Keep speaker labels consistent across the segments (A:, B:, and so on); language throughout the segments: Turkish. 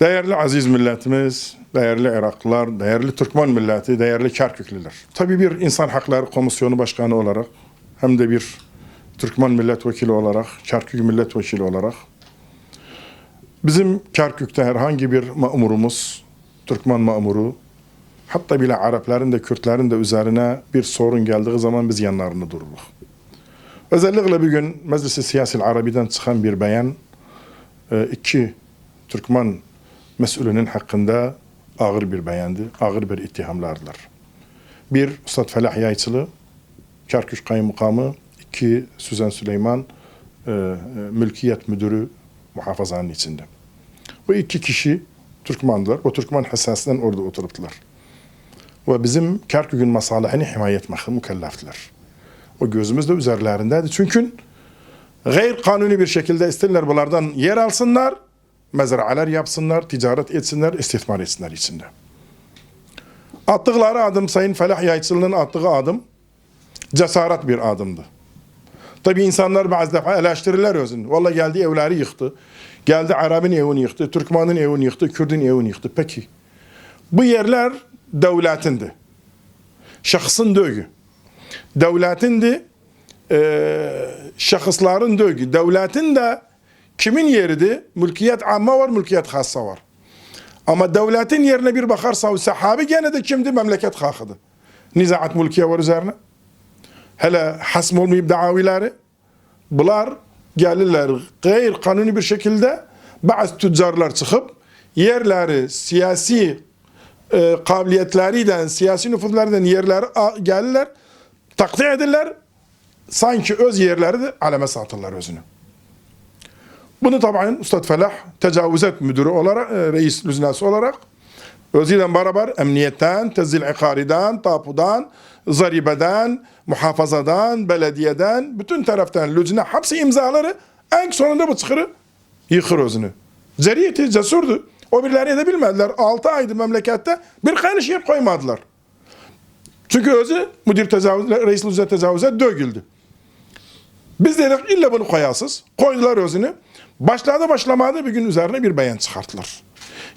A: Değerli aziz milletimiz, değerli Iraklılar, değerli Türkmen milleti, değerli Kerküklüler. Tabii bir insan hakları komisyonu başkanı olarak hem de bir Türkmen milletvekili olarak, Kerkük milletvekili olarak bizim Kerkük'te herhangi bir mamurumuz, Türkmen mamuru, hatta bile Arapların da Kürtlerin de üzerine bir sorun geldiği zaman biz yanlarında dururuz. Özellikle bir gün Meclis-i Siyasi Arabi'den çıkan bir beyan e, iki Türkmen mesulünün hakkında ağır bir beyandı, ağır bir ittihamlardılar. Bir, Üstad Felah Yayçılı, Kerkük Kaymakamı, iki, Süzen Süleyman, e, e, mülkiyet müdürü muhafazanın içinde. Bu iki kişi Türkmendiler. O Türkmen hassasından orada oturuptular. Ve bizim Kerkük'ün masalihini himaye etmekle mükelleftiler. O gözümüz de üzerlerindeydi. Çünkü gayr kanuni bir şekilde isterler bunlardan yer alsınlar, mezralar yapsınlar, ticaret etsinler, istismar etsinler içinde. Attıkları adım Sayın Felah Yayçılı'nın attığı adım cesaret bir adımdı. Tabi insanlar bazı defa eleştirirler özünü. Valla geldi evleri yıktı. Geldi Arap'ın evini yıktı, Türkmen'in evini yıktı, Kürt'ün evini yıktı. Peki bu yerler devletindi. Şahsın dögü. Devletindi, e, şahısların dögü. Devletin de kimin yeridi? Mülkiyet amma var, mülkiyet hassa var. Ama devletin yerine bir bakarsa o sahabi gene de kimdi? Memleket halkıdı. Nizaat mülkiye var üzerine. Hele hasm olmayıp davaları. Bunlar gelirler gayr kanuni bir şekilde bazı tüccarlar çıkıp yerleri siyasi e, kabiliyetleriyle, siyasi nüfuzlarından yerleri gelirler, takdir edirler. Sanki öz yerleri de aleme satırlar özünü. Bunu tabi Üstad Felah tecavüzet müdürü olarak, e, reis lüznası olarak özüyle beraber emniyetten, tezil ikariden, tapudan, zaribeden, muhafazadan, belediyeden, bütün taraftan lüzne hapsi imzaları en sonunda bu çıkırı yıkır özünü. Ceriyeti cesurdu. O birileri edebilmediler. 6 aydı memlekette bir kaynaş yer koymadılar. Çünkü özü müdür tecavüz, reis lüzne tecavüze dögüldü. Biz dedik illa bunu koyasız. Koydular özünü. Başladı başlamadı bir gün üzerine bir beyan çıkarttılar.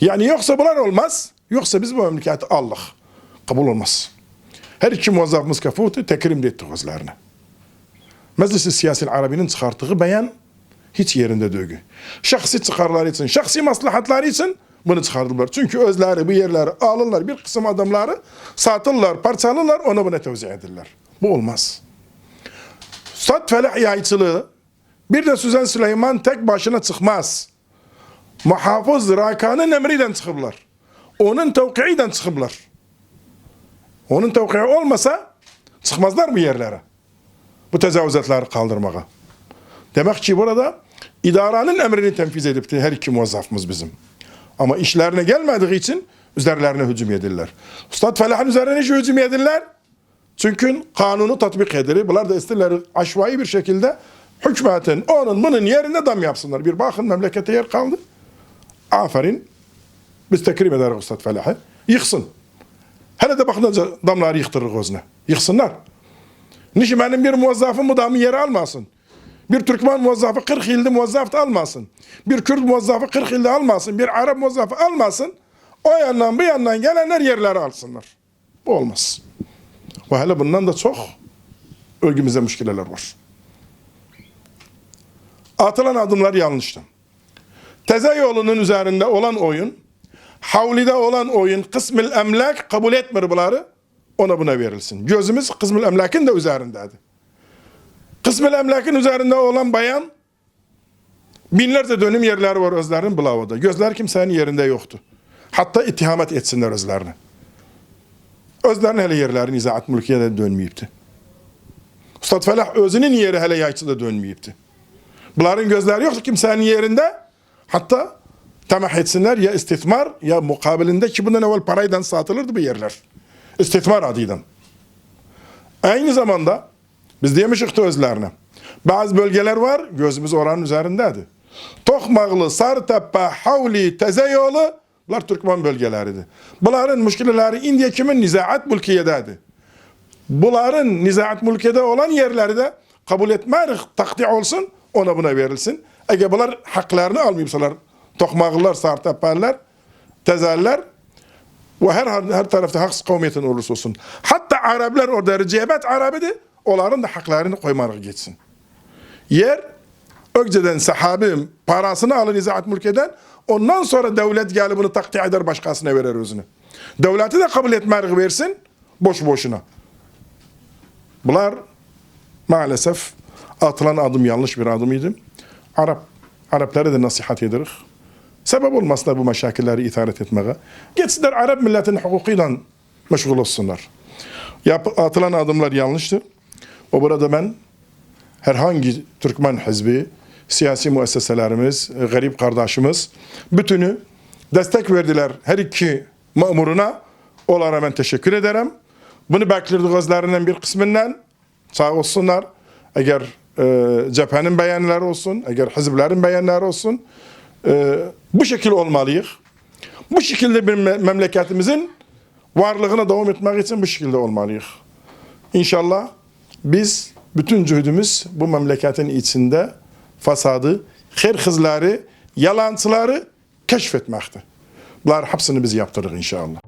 A: Yani yoksa bunlar olmaz. Yoksa biz bu memleketi Allah. Kabul olmaz. Her iki muvazzafımız kafutu tekrim de ettik özlerine. Meclis-i Siyasi Arabi'nin çıkarttığı beyan hiç yerinde dögü. Şahsi çıkarlar için, şahsi maslahatları için bunu çıkardılar. Çünkü özleri bu yerleri alırlar, bir kısım adamları satırlar, parçalarlar, ona buna tevzi edirler. Bu olmaz. Sat felah yayçılığı bir de Süzen Süleyman tek başına çıkmaz. Muhafız Rakan'ın emriyle çıkıblar. Onun tevkiiyle çıkıblar. Onun tevkii olmasa çıkmazlar bu yerlere. Bu tecavüzetleri kaldırmaya. Demek ki burada idaranın emrini tenfiz edipti her iki muvazzafımız bizim. Ama işlerine gelmediği için üzerlerine hücum edirler. Ustad Felah'ın üzerine hiç hücum edirler. Çünkü kanunu tatbik edilir. Bunlar da isterler aşvai bir şekilde hükümetin onun bunun yerine dam yapsınlar. Bir bakın memlekete yer kaldı. Aferin. Biz tekrim ederiz Ustad Felah'ı. Yıksın. Hele de bakın damları yıktırır gözüne. Yıksınlar. Niçin benim bir muvazzafım bu damı yere almasın? Bir Türkmen muvazzafı 40 yılda muvazzaf da almasın. Bir Kürt muvazzafı 40 yılda almasın. Bir Arap muvazzafı almasın. O yandan bu yandan gelenler yerleri alsınlar. Bu olmaz. Ve hele bundan da çok örgümüzde müşkileler var. Atılan adımlar yanlıştı. Teze yolunun üzerinde olan oyun, havlide olan oyun kısmül emlak kabul etmiyor bunları. Ona buna verilsin. Gözümüz kısmül emlakin de üzerindeydi. Kısmül emlakin üzerinde olan bayan binlerce dönüm yerleri var özlerin bulavada. Gözler kimsenin yerinde yoktu. Hatta ittihamet etsinler özlerini. Özlerin hele yerlerin izaat mülkiye de dönmeyipti. Ustad Felah özünün yeri hele yayçı da dönmeyipti. Bunların gözleri yoktu kimsenin yerinde. Hatta tamah etsinler ya istismar ya mukabilinde ki bundan evvel parayla satılırdı bu yerler. İstismar adıyla. Aynı zamanda biz demişik özlerine. Bazı bölgeler var gözümüz oranın üzerindeydi. Tokmağlı, Sartepe, Havli, Teze yolu bunlar Türkmen bölgeleriydi. Bunların müşkileleri Indiya kimin nizaat mülkiyedeydi. Bunların nizaat mülkiyede olan yerleri de kabul etmeyik, takdi olsun, ona buna verilsin. Eğer bunlar haklarını almayıpsalar, Tokmağlılar, Sartepe'ler tezerler ve her her tarafta haksız kavmiyetin olursa olsun. Hatta Araplar orada ricebet Arabi'di. Onların da haklarını koymarak geçsin. Yer önceden sahabim parasını alır izahat mülkeden ondan sonra devlet gelip bunu takdir eder başkasına verir özünü. Devleti de kabul etmeyi versin boş boşuna. Bunlar maalesef atılan adım yanlış bir adımıydı. Arap, Araplara da nasihat ederiz. Sebep olmasına bu meşakilleri itaret etmeye. Geçsinler Arap milletinin hukukuyla meşgul olsunlar. Yap, atılan adımlar yanlıştır. O burada ben herhangi Türkmen hizbi, siyasi müesseselerimiz, garip kardeşimiz bütünü destek verdiler her iki memuruna. Onlara ben teşekkür ederim. Bunu beklerdik gözlerinden bir kısmından. Sağ olsunlar. Eğer e, cephenin beyanları olsun, eğer hizblerin beyanları olsun. e, bu şekilde olmalıyız. Bu şekilde bir me- memleketimizin varlığına devam etmek için bu şekilde olmalıyız. İnşallah biz bütün cühdümüz bu memleketin içinde fasadı, hırhızları, yalancıları keşfetmekte. Bunlar hepsini biz yaptırırız inşallah.